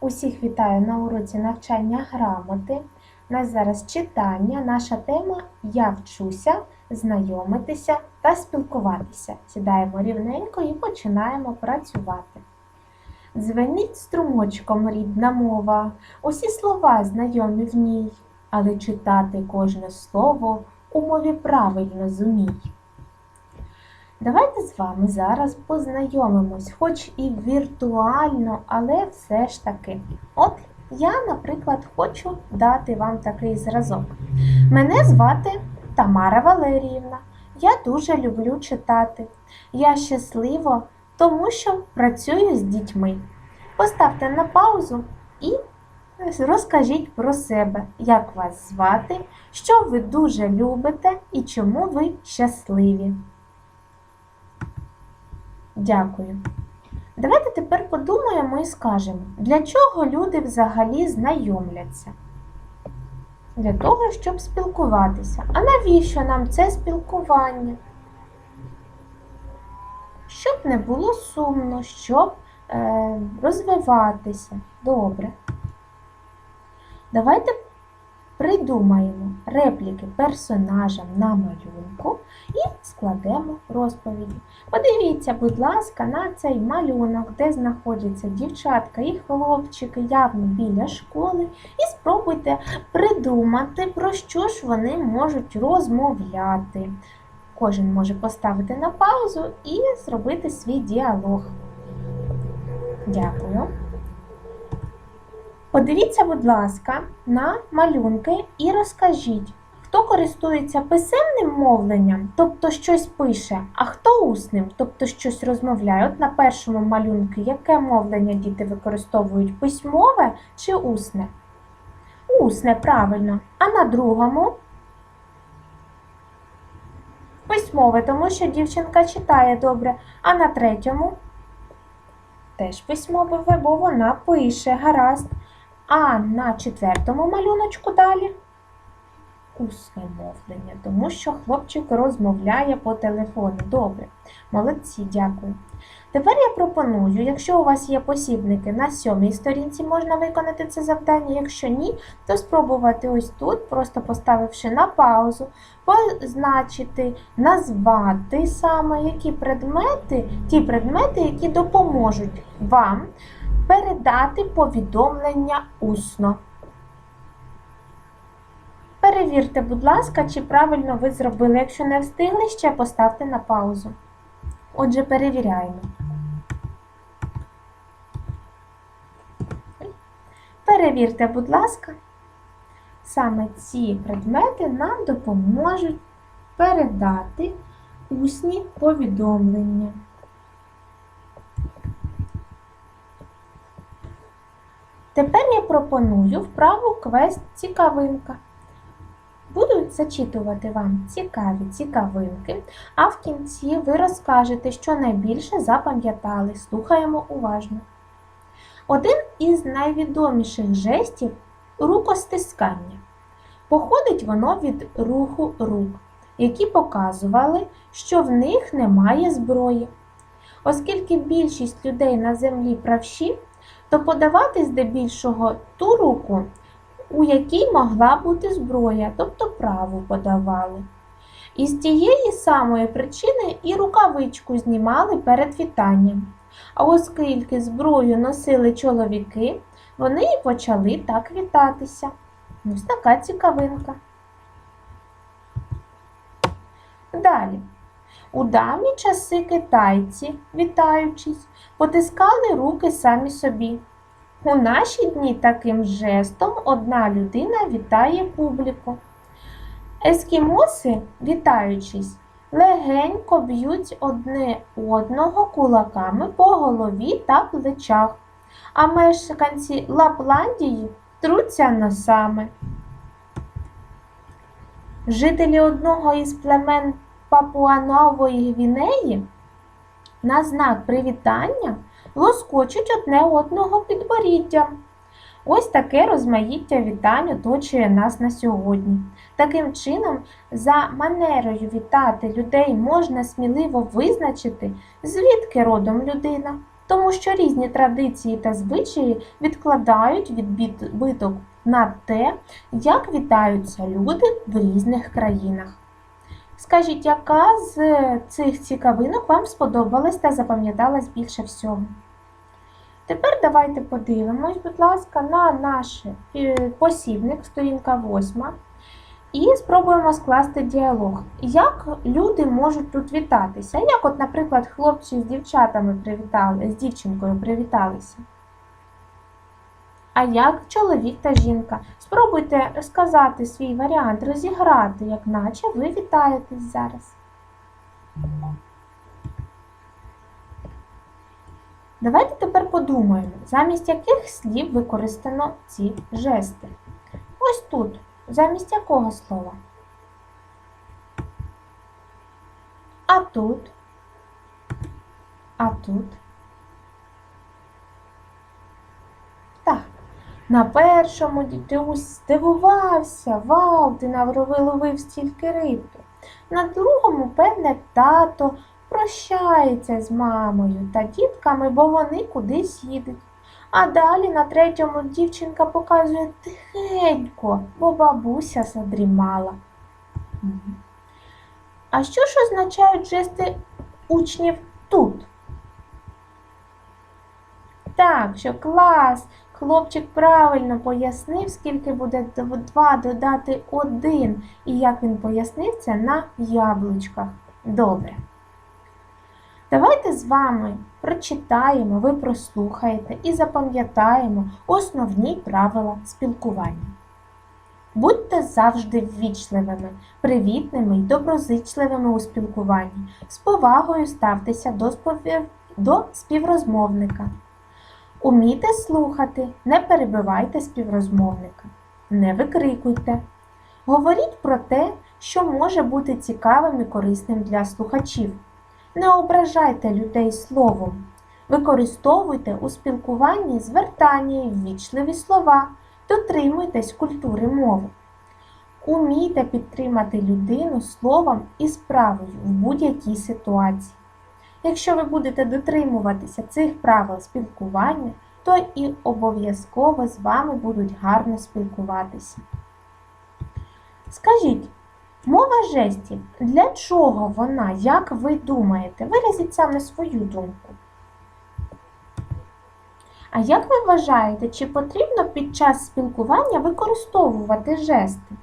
Усіх вітаю на уроці навчання грамоти. У нас зараз читання. Наша тема Я вчуся знайомитися та спілкуватися. Сідаємо рівненько і починаємо працювати. Дзвенить струмочком рідна мова, усі слова знайомі в ній, але читати кожне слово у мові правильно зумій. Давайте з вами зараз познайомимось, хоч і віртуально, але все ж таки. От я, наприклад, хочу дати вам такий зразок. Мене звати Тамара Валеріївна. Я дуже люблю читати. Я щаслива, тому що працюю з дітьми. Поставте на паузу і розкажіть про себе, як вас звати, що ви дуже любите і чому ви щасливі. Дякую. Давайте тепер подумаємо і скажемо, для чого люди взагалі знайомляться? Для того, щоб спілкуватися. А навіщо нам це спілкування? Щоб не було сумно, щоб е, розвиватися. Добре. Давайте придумаємо репліки персонажам на малюнку і складемо розповіді. Подивіться, будь ласка, на цей малюнок, де знаходяться дівчатка і хлопчики явно біля школи, і спробуйте придумати, про що ж вони можуть розмовляти. Кожен може поставити на паузу і зробити свій діалог. Дякую. Подивіться, будь ласка, на малюнки і розкажіть, хто користується писемним мовленням, тобто щось пише, а хто усним, тобто щось розмовляє. От на першому малюнку яке мовлення діти використовують письмове чи усне? Усне, правильно. А на другому письмове, тому що дівчинка читає добре, а на третьому теж письмове, бо вона пише гаразд. А на четвертому малюночку далі усне мовлення, тому що хлопчик розмовляє по телефону. Добре, молодці, дякую. Тепер я пропоную, якщо у вас є посібники на сьомій сторінці, можна виконати це завдання. Якщо ні, то спробувати ось тут, просто поставивши на паузу, позначити, назвати саме які предмети, ті предмети, які допоможуть вам передати повідомлення усно. Перевірте, будь ласка, чи правильно ви зробили. Якщо не встигли, ще поставте на паузу. Отже, перевіряємо. Перевірте, будь ласка, саме ці предмети нам допоможуть передати усні повідомлення. Тепер я пропоную вправу квест цікавинка. Буду зачитувати вам цікаві цікавинки, а в кінці ви розкажете, що найбільше запам'ятали. Слухаємо уважно. Один із найвідоміших жестів рукостискання. Походить воно від руху рук, які показували, що в них немає зброї. Оскільки більшість людей на землі правші, то подавати здебільшого ту руку, у якій могла бути зброя, тобто праву подавали. І з тієї самої причини і рукавичку знімали перед вітанням. А оскільки зброю носили чоловіки, вони і почали так вітатися. Ось така цікавинка. Далі. У давні часи китайці, вітаючись, потискали руки самі собі. У наші дні таким жестом одна людина вітає публіку. Ескімоси, вітаючись, легенько б'ють одне одного кулаками по голові та плечах, а мешканці Лапландії труться носами. Жителі одного із племен Папуанової Гвінеї на знак привітання лоскочуть одне одного підборіддям. Ось таке розмаїття вітань оточує нас на сьогодні. Таким чином, за манерою вітати людей можна сміливо визначити, звідки родом людина. тому що різні традиції та звичаї відкладають відбиток на те, як вітаються люди в різних країнах. Скажіть, яка з цих цікавинок вам сподобалась та запам'яталась більше всього? Тепер давайте подивимось, будь ласка, на наш е, посібник, сторінка 8, і спробуємо скласти діалог. Як люди можуть тут вітатися? Як, от, наприклад, хлопці з дівчатами привітали, з дівчинкою привіталися? А як чоловік та жінка? Спробуйте сказати свій варіант, розіграти, як наче ви вітаєтесь зараз. Давайте тепер подумаємо, замість яких слів використано ці жести. Ось тут, замість якого слова? А тут? А тут? Так. На першому ти здивувався, вау, ти навровиловив стільки рибки. На другому, певне, тато прощається з мамою та дітками, бо вони кудись їдуть. А далі на третьому дівчинка показує тихенько, бо бабуся задрімала. А що ж означають жести учнів тут? Так, що клас, хлопчик правильно пояснив, скільки буде 2 додати 1, і як він пояснив це на яблучках. Добре. Давайте з вами прочитаємо, ви прослухаєте і запам'ятаємо основні правила спілкування. Будьте завжди ввічливими, привітними і доброзичливими у спілкуванні, з повагою ставтеся до, співрозмовника. Умійте слухати, не перебивайте співрозмовника, не викрикуйте. Говоріть про те, що може бути цікавим і корисним для слухачів. Не ображайте людей словом. Використовуйте у спілкуванні звертання і ввічливі слова, дотримуйтесь культури мови. Умійте підтримати людину словом і справою в будь-якій ситуації. Якщо ви будете дотримуватися цих правил спілкування, то і обов'язково з вами будуть гарно спілкуватися. Скажіть, мова жестів, для чого вона, як ви думаєте? Виразіть саме свою думку. А як ви вважаєте, чи потрібно під час спілкування використовувати жести?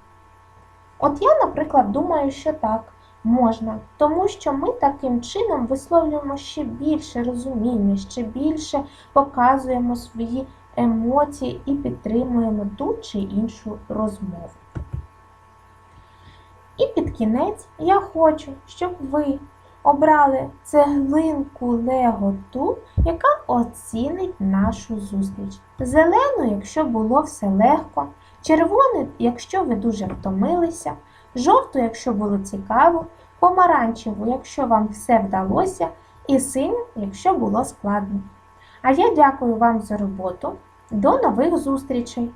От я, наприклад, думаю, що так можна, тому що ми таким чином висловлюємо ще більше розуміння, ще більше показуємо свої емоції і підтримуємо ту чи іншу розмову. І під кінець я хочу, щоб ви обрали цеглинку Лего ту, яка оцінить нашу зустріч. Зелену, якщо було все легко, червону, якщо ви дуже втомилися, жовту, якщо було цікаво, помаранчеву, якщо вам все вдалося, і синю, якщо було складно. А я дякую вам за роботу. До нових зустрічей!